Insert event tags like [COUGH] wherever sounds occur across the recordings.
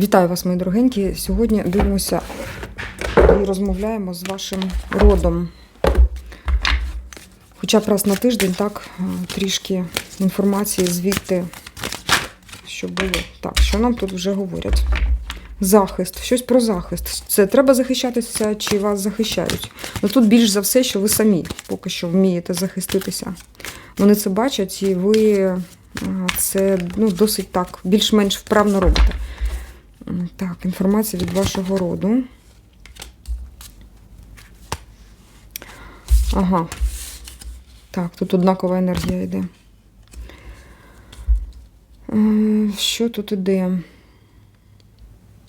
Вітаю вас, мої дорогенькі. Сьогодні дивимося і розмовляємо з вашим родом. Хоча б раз на тиждень, так, е, трішки інформації звідти, що було. Так, що нам тут вже говорять? Захист, щось про захист. Це треба захищатися чи вас захищають? Ну тут більш за все, що ви самі поки що вмієте захиститися. Вони це бачать, і ви е, це ну, досить так, більш-менш вправно робите. Так, інформація від вашого роду. Ага. Так, тут однакова енергія йде. Е, Що тут іде?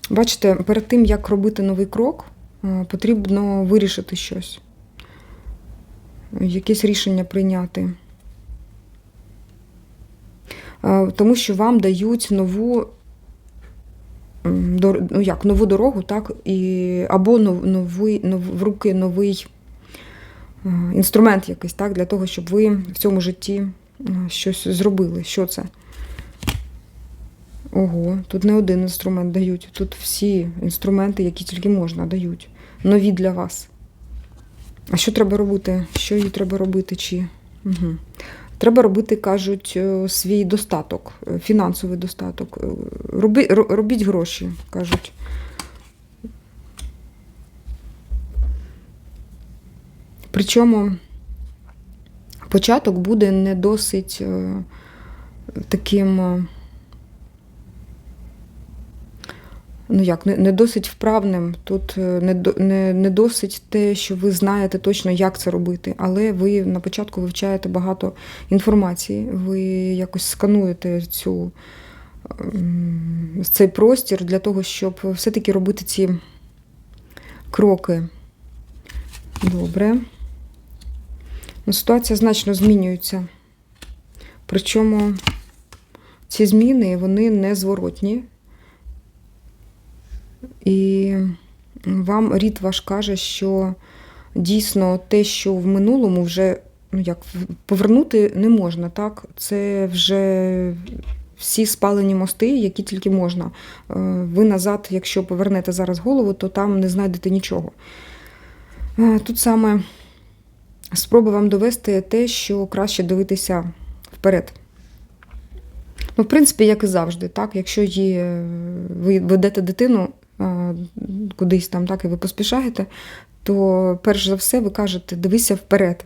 Бачите, перед тим, як робити новий крок, е, потрібно вирішити щось. Якесь рішення прийняти. Е, Тому що вам дають нову ну як, нову дорогу, так, і, або нов, новий, нов, в руки новий е, інструмент якийсь, так, для того, щоб ви в цьому житті е, щось зробили. Що це? Ого, тут не один інструмент дають, тут всі інструменти, які тільки можна, дають. Нові для вас. А що треба робити? Що їй треба робити? Чи? Угу. Треба робити, кажуть, е, свій достаток, е, фінансовий достаток. Е, Роби, робіть гроші, кажуть. Причому початок буде не досить таким. Ну як, не, досить вправним. Тут е, не, не, не досить те, що ви знаєте точно, як це робити, але ви на початку вивчаєте багато інформації, ви якось скануєте цю, ем, цей простір для того, щоб все-таки робити ці кроки. Добре. Ну, Ситуація значно змінюється. Причому ці зміни вони незворотні. І вам рід ваш каже, що дійсно те, що в минулому вже ну як повернути не можна, так? Це вже всі спалені мости, які тільки можна. Е, Ви назад, якщо повернете зараз голову, то там не знайдете нічого. Е, Тут саме спроба вам довести те, що краще дивитися вперед. Ну, в принципі, як і завжди, так? Якщо є, ви ведете дитину кудись там, так, і ви поспішаєте, то перш за все ви кажете, дивися вперед.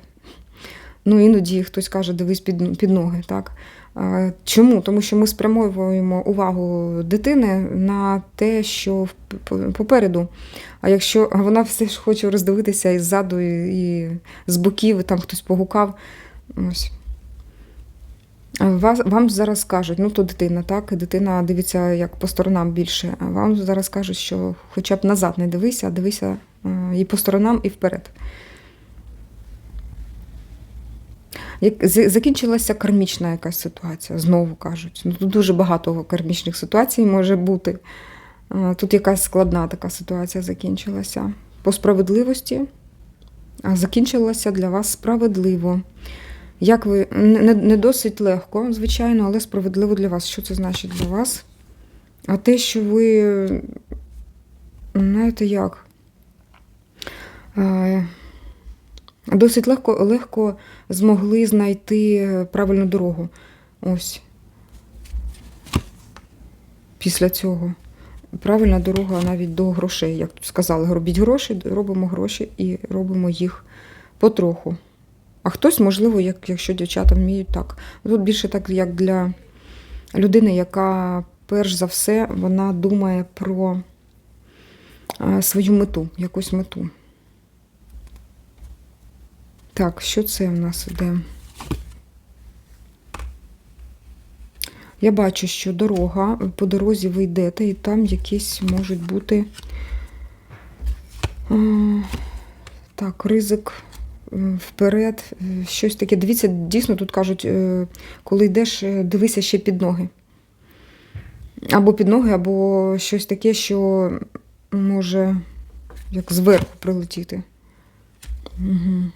Ну, іноді хтось каже, дивись під, під ноги. Так? Чому? Тому що ми спрямовуємо увагу дитини на те, що попереду. А якщо вона все ж хоче роздивитися і ззаду, і, з боків, там хтось погукав. Ось. Вас, вам зараз кажуть, ну то дитина, так, дитина дивиться як по сторонам більше. А вам зараз кажуть, що хоча б назад не дивися, а дивися е, і по сторонам, і вперед. Як закінчилася кармічна якась ситуація, знову кажуть. Ну, тут дуже багато кармічних ситуацій може бути. Е, Тут якась складна така ситуація закінчилася. По справедливості, а закінчилася для вас справедливо. Як ви не, не- досить легко, звичайно, але справедливо для вас. Що це значить для вас? А те, що ви, знаєте як? Е, Досить легко, легко змогли знайти правильну дорогу. Ось. Після цього. Правильна дорога навіть до грошей. Як сказали, робіть гроші, робимо гроші і робимо їх потроху. А хтось, можливо, як, якщо дівчата вміють так. Тут більше так, як для людини, яка перш за все вона думає про е, свою мету, якусь мету. Так, що це в нас іде? Я бачу, що дорога, по дорозі ви йдете, і там якісь можуть бути. е, Так, ризик вперед, е, щось таке. Дивіться, дійсно тут кажуть, е, коли йдеш, е, дивися ще під ноги. Або під ноги, або щось таке, що може як зверху прилетіти. Угу.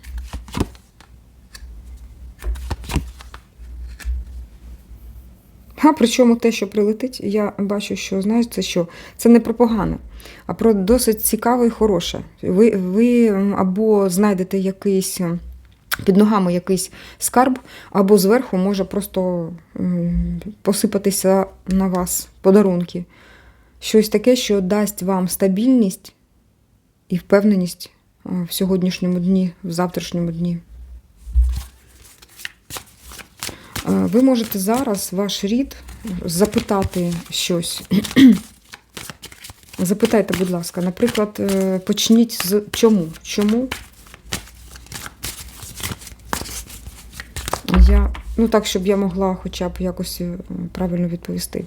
А причому те, що прилетить, я бачу, що знаєш, це що? Це не про погане, а про досить цікаве і хороше. Ви, ви або знайдете якийсь під ногами якийсь скарб, або зверху може просто посипатися на вас подарунки. Щось таке, що дасть вам стабільність і впевненість в сьогоднішньому дні, в завтрашньому дні. Ви можете зараз ваш рід запитати щось. Запитайте, будь ласка, наприклад, е, почніть з чому? Чому? Я, ну так, щоб я могла хоча б якось е, правильно відповісти.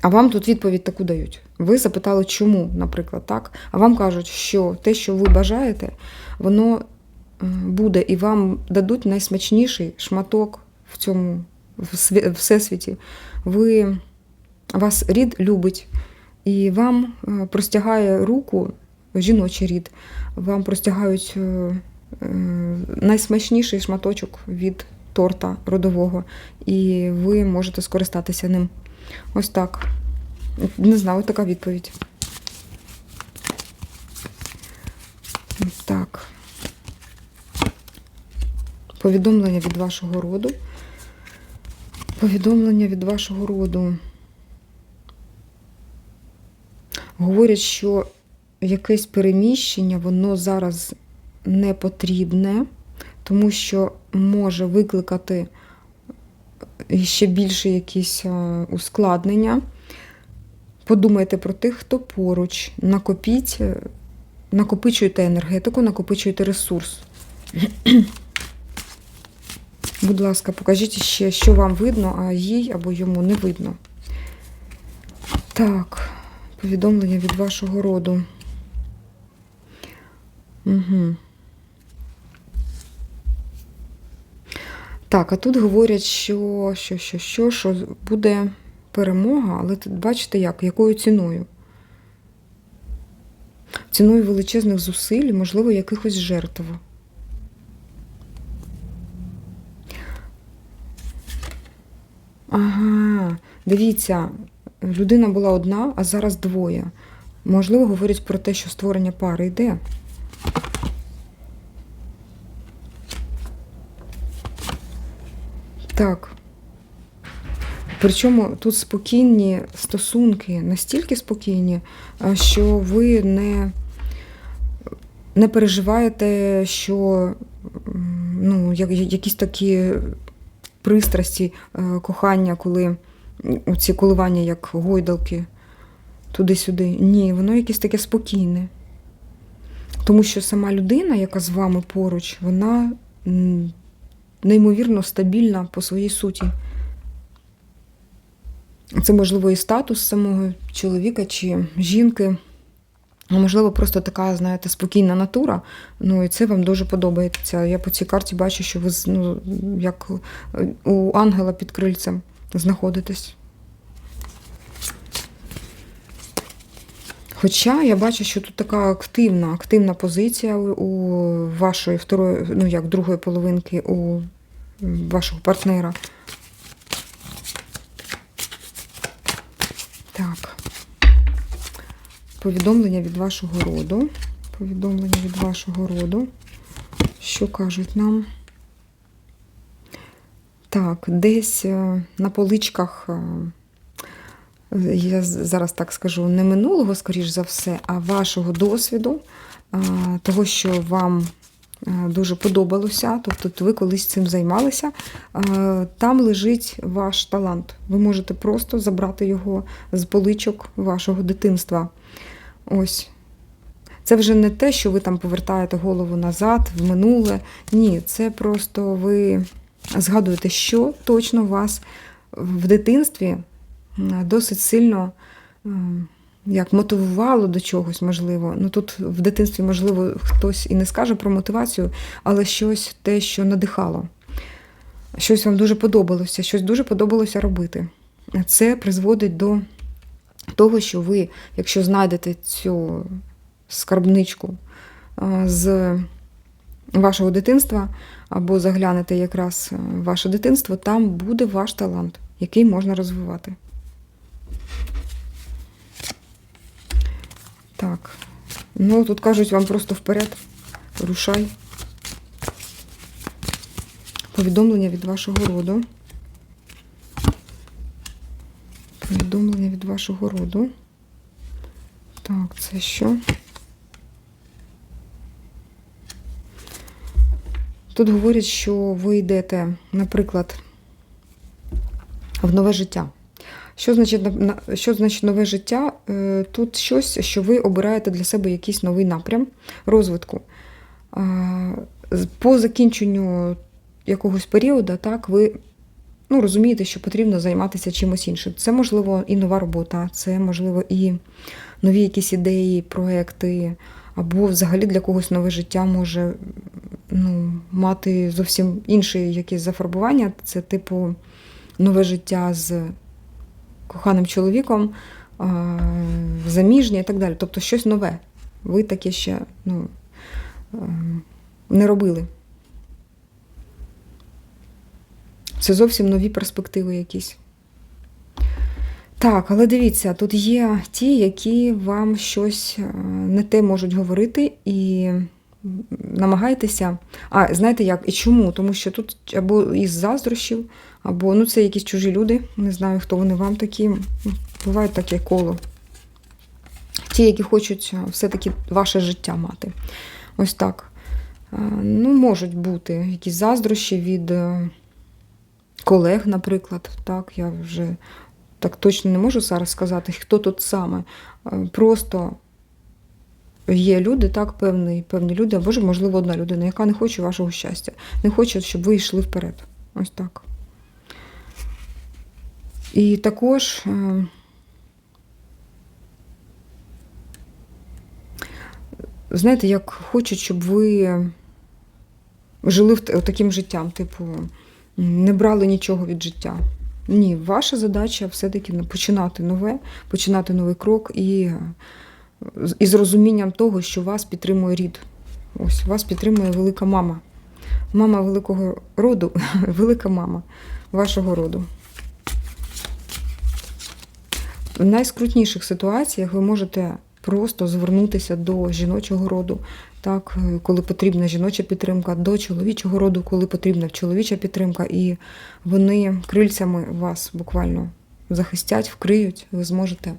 А вам тут відповідь таку дають. Ви запитали, чому, наприклад, так? А вам кажуть, що те, що ви бажаєте, воно буде, і вам дадуть найсмачніший шматок в цьому всесвіті. Ви, вас рід любить, і вам е, простягає руку, жіночий рід, вам простягають е, е, найсмачніший шматочок від торта родового, і ви можете скористатися ним. Ось так. Не знаю, така відповідь. Так. Повідомлення від вашого роду. Повідомлення від вашого роду. Говорять, що якесь переміщення, воно зараз не потрібне, тому що може викликати ще більше якісь е, ускладнення. Подумайте про тих, хто поруч. Накопіть, е, накопичуйте енергетику, накопичуйте ресурс. Будь ласка, покажіть ще, що вам видно, а їй або йому не видно. Так, повідомлення від вашого роду. Угу. Так, а тут говорять, що, що, що, що, що буде перемога, але тут бачите як, якою ціною? Ціною величезних зусиль, можливо, якихось жертв. Ага, дивіться, людина була одна, а зараз двоє. Можливо, говорять про те, що створення пари йде. Так. Причому тут спокійні стосунки, настільки спокійні, що ви не, не переживаєте, що ну, якісь такі пристрасті, е, кохання, коли ці коливання, як гойдалки, туди-сюди. Ні, воно якесь таке спокійне. Тому що сама людина, яка з вами поруч, вона неймовірно стабільна по своїй суті. Це, можливо, і статус самого чоловіка чи жінки. А можливо, просто така, знаєте, спокійна натура. Ну і це вам дуже подобається. Я по цій карті бачу, що ви ну, як е, у ангела під крильцем знаходитесь. Хоча я бачу, що тут така активна, активна позиція у вашої второї, ну як другої половинки у вашого партнера. Так. Повідомлення від вашого роду. Повідомлення від вашого роду. Що кажуть нам? Так, десь е, на поличках, е, я зараз так скажу, не минулого, скоріш за все, а вашого досвіду, е, того, що вам дуже подобалося, тобто ви колись цим займалися, там лежить ваш талант. Ви можете просто забрати його з поличок вашого дитинства. Ось. Це вже не те, що ви там повертаєте голову назад, в минуле. Ні, це просто ви згадуєте, що точно вас в дитинстві е, досить сильно е, як мотивувало до чогось, можливо. Ну тут в дитинстві, можливо, хтось і не скаже про мотивацію, але щось те, що надихало. Щось вам дуже подобалося, щось дуже подобалося робити. Це призводить до того, що ви, якщо знайдете цю скарбничку з вашого дитинства, або заглянете якраз е, в ваше дитинство, там буде ваш талант, який можна розвивати. Так. Ну, тут кажуть вам просто вперед. Рушай. Повідомлення від вашого роду. Повідомлення від вашого роду. Так, це що? Тут говорять, що ви йдете, наприклад, в нове життя. Що значить, на- на- що значить нове життя? Е, Тут щось, що ви обираєте для себе якийсь новий напрям розвитку. По закінченню якогось періоду, так, ви ну, розумієте, що потрібно займатися чимось іншим. Це, можливо, і нова робота, це, можливо, і нові якісь ідеї, проекти, або взагалі для когось нове життя може ну, мати зовсім інше якесь зафарбування. Це, типу, нове життя з коханим чоловіком, заміжня і так далі. Тобто щось нове. Ви таке ще ну, ем, не робили. Це зовсім нові перспективи якісь. Так, але дивіться, тут є ті, які вам щось е, не те можуть говорити, і намагайтеся. А, знаєте як? І чому? Тому що тут або із заздрощів, або ну, це якісь чужі люди, не знаю, хто вони вам такі. Буває таке коло. Ті, які хочуть е, все-таки ваше життя мати. Ось так. Е, Ну, можуть бути якісь заздрощі від колег, наприклад. Так, я вже так точно не можу зараз сказати, хто тут саме. Е, Просто є люди, так, певні, певні люди, або ж, можливо, одна людина, яка не хоче вашого щастя, не хоче, щоб ви йшли вперед. Ось так. І також. е, Знаєте, як хочуть, щоб ви жили в таким життям, типу, не брали нічого від життя. Ні, ваша задача все-таки починати нове, починати новий крок і, і з розумінням того, що вас підтримує рід. Ось вас підтримує велика мама. Мама великого роду, [LAUGHS] велика мама вашого роду. В найскрутніших ситуаціях ви можете просто звернутися до жіночого роду, так, е, коли потрібна жіноча підтримка, до чоловічого роду, коли потрібна чоловіча підтримка, і вони крильцями вас буквально захистять, вкриють, ви зможете е,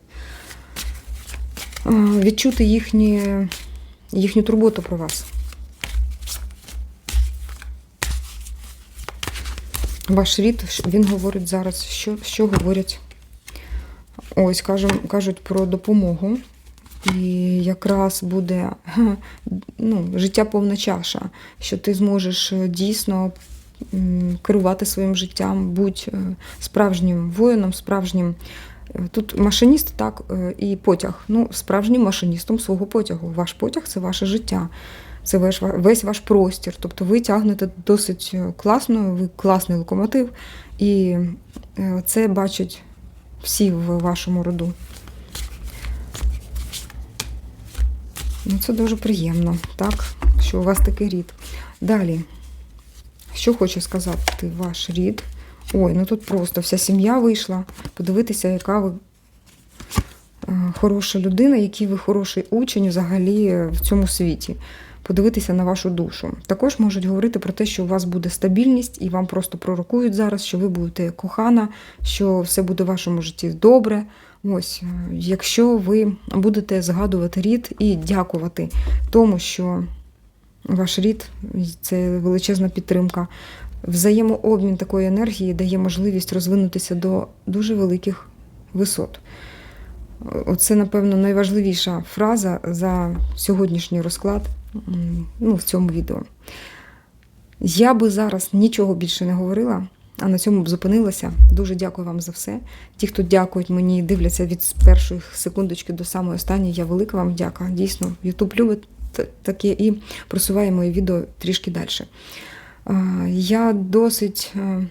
відчути їхні, їхню турботу про вас. Ваш рід, він говорить зараз, що, що говорять Ось кажем, кажуть про допомогу. І якраз буде ну, життя повна чаша, що ти зможеш е, дійсно керувати своїм життям, будь е, справжнім воїном, справжнім. е, Тут машиніст, так, і потяг. Ну, справжнім машиністом свого потягу. Ваш потяг це ваше життя, це весь, весь ваш простір. Тобто ви тягнете досить класно, ви класний локомотив, і це бачать всі в вашому роду. Ну, це дуже приємно, так, що у вас такий рід. Далі, що хоче сказати ваш рід? Ой, ну тут просто вся сім'я вийшла. Подивитися, яка ви е, хороша людина, який ви хороший учень взагалі в цьому світі. Подивитися на вашу душу. Також можуть говорити про те, що у вас буде стабільність, і вам просто пророкують зараз, що ви будете кохана, що все буде в вашому житті добре. Ось, е, якщо ви будете згадувати рід і дякувати тому, що ваш рід це величезна підтримка. Взаємообмін такої енергії дає можливість розвинутися до дуже великих висот. Оце, напевно, найважливіша фраза за сьогоднішній розклад ну, в цьому відео. Я би зараз нічого більше не говорила, а на цьому б зупинилася. Дуже дякую вам за все. Ті, хто дякують мені дивляться від першої секундочки до самої останньої, я велика вам дяка. Дійсно, Ютуб любить таке і просуває мої відео трішки далі. Я досить е,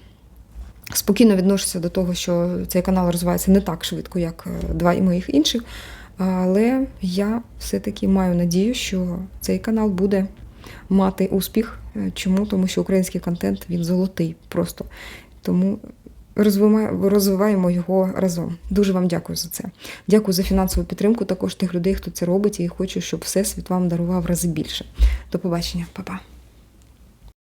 спокійно відношуся до того, що цей канал розвивається не так швидко, як е, два і моїх інших. Але я все-таки маю надію, що цей канал буде мати успіх. Е, Чому? Тому що український контент він золотий просто. Тому розвиваємо, його разом. Дуже вам дякую за це. Дякую за фінансову підтримку також тих людей, хто це робить, і хочу, щоб Всесвіт вам дарував рази більше. До побачення, Па-па.